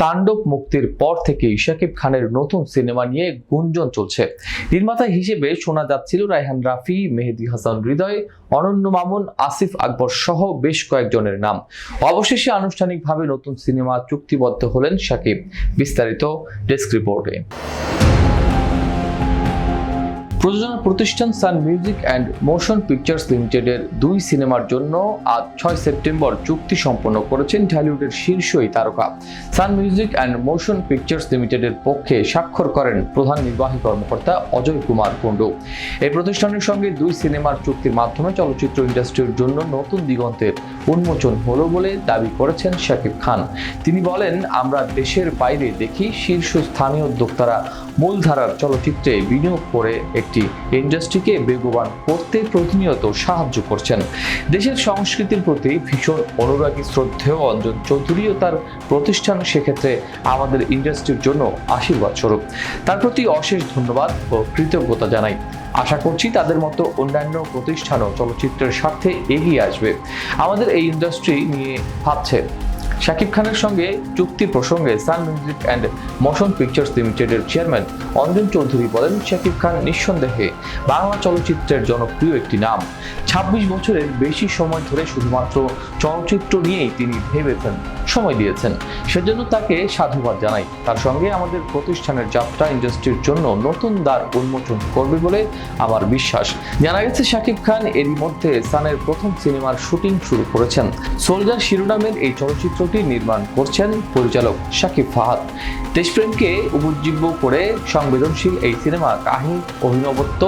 তাণ্ডব মুক্তির পর থেকেই শাকিব খানের নতুন সিনেমা নিয়ে গুঞ্জন চলছে। নির্মাতা হিসেবে শোনা যাচ্ছিল রায়হান রাফি, মেহেদি হাসান হৃদয়, অনন্য মামুন, আসিফ আকবর সহ বেশ কয়েকজনের নাম। অবশেষে আনুষ্ঠানিকভাবে নতুন সিনেমা চুক্তিবদ্ধ হলেন শাকিব। বিস্তারিত ডেস্ক রিপোর্টে। প্রযোজনা প্রতিষ্ঠান Sun Music and Motion Pictures লিমিটেডের দুই সিনেমার জন্য আজ ছয় সেপ্টেম্বর চুক্তি সম্পন্ন করেছেন ঢালিউডের শীর্ষ এই তারকা। Sun Music and Motion Pictures লিমিটেডের পক্ষে স্বাক্ষর করেন প্রধান নির্বাহী কর্মকর্তা অজয় কুমার কুণ্ডু। এই প্রতিষ্ঠানের সঙ্গে দুই সিনেমার চুক্তির মাধ্যমে চলচ্চিত্র ইন্ডাস্ট্রির জন্য নতুন দিগন্তের উন্মোচন হলো বলে দাবি করেছেন শাকিব খান। তিনি বলেন, আমরা দেশের বাইরে দেখি শীর্ষ স্থানীয় উদ্যোক্তারা মূলধারার চলচ্চিত্রে বিনিয়োগ করে একটি ইন্ডাস্ট্রিকে বেগবান করতে প্রতিনিয়ত সাহায্য করছেন। দেশের সংস্কৃতির প্রতি ভীষণ অনুরাগী, শ্রদ্ধেয় অঞ্জন চৌধুরীও তার প্রতিষ্ঠান সেক্ষেত্রে আমাদের ইন্ডাস্ট্রির জন্য আশীর্বাদ স্বরূপ। তার প্রতি অশেষ ধন্যবাদ ও কৃতজ্ঞতা জানাই। আশা করছি তাদের মতো অন্যান্য প্রতিষ্ঠানও চলচ্চিত্রের স্বার্থে এগিয়ে আসবে। আমাদের এই ইন্ডাস্ট্রি নিয়ে ভাবছে শাকিব খানের সঙ্গে চুক্তি প্রসঙ্গে Sun Music and Motion Pictures লিমিটেডের চেয়ারম্যান অঞ্জন চৌধুরী বলেন, শাকিব খান নিঃসন্দেহে বাংলা চলচ্চিত্রের জনপ্রিয় একটি নাম। ছাব্বিশ বছরের বেশি সময় ধরে শুধুমাত্র চলচ্চিত্র নিয়েই তিনি ভেবেছেন, সময় দিয়েছেন। সেজন্য তাকে সাধুবাদ জানাই। তার সঙ্গে আমাদের প্রতিষ্ঠানের যাত্রা ইন্ডাস্ট্রির জন্য নতুন দ্বার উন্মোচন করবে বলে আমার বিশ্বাস। জানা গেছে, শাকিব খান এরই মধ্যে সানের প্রথম সিনেমার শুটিং শুরু করেছেন। সোলজার শিরোনামের এই চলচ্চিত্রটি নির্মাণ করছেন পরিচালক শাকিব ফাহাদ। দেশপ্রেমকে উপজীব্য করে সংবেদনশীল এই সিনেমা কাহিনী, অভিনবত্ব,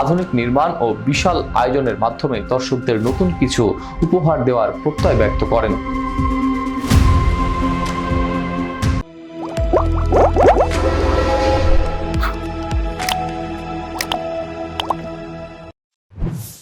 আধুনিক নির্মাণ ও বিশাল আয়োজনের মাধ্যমে দর্শকদের নতুন কিছু উপহার দেওয়ার প্রত্যয় ব্যক্ত করেন।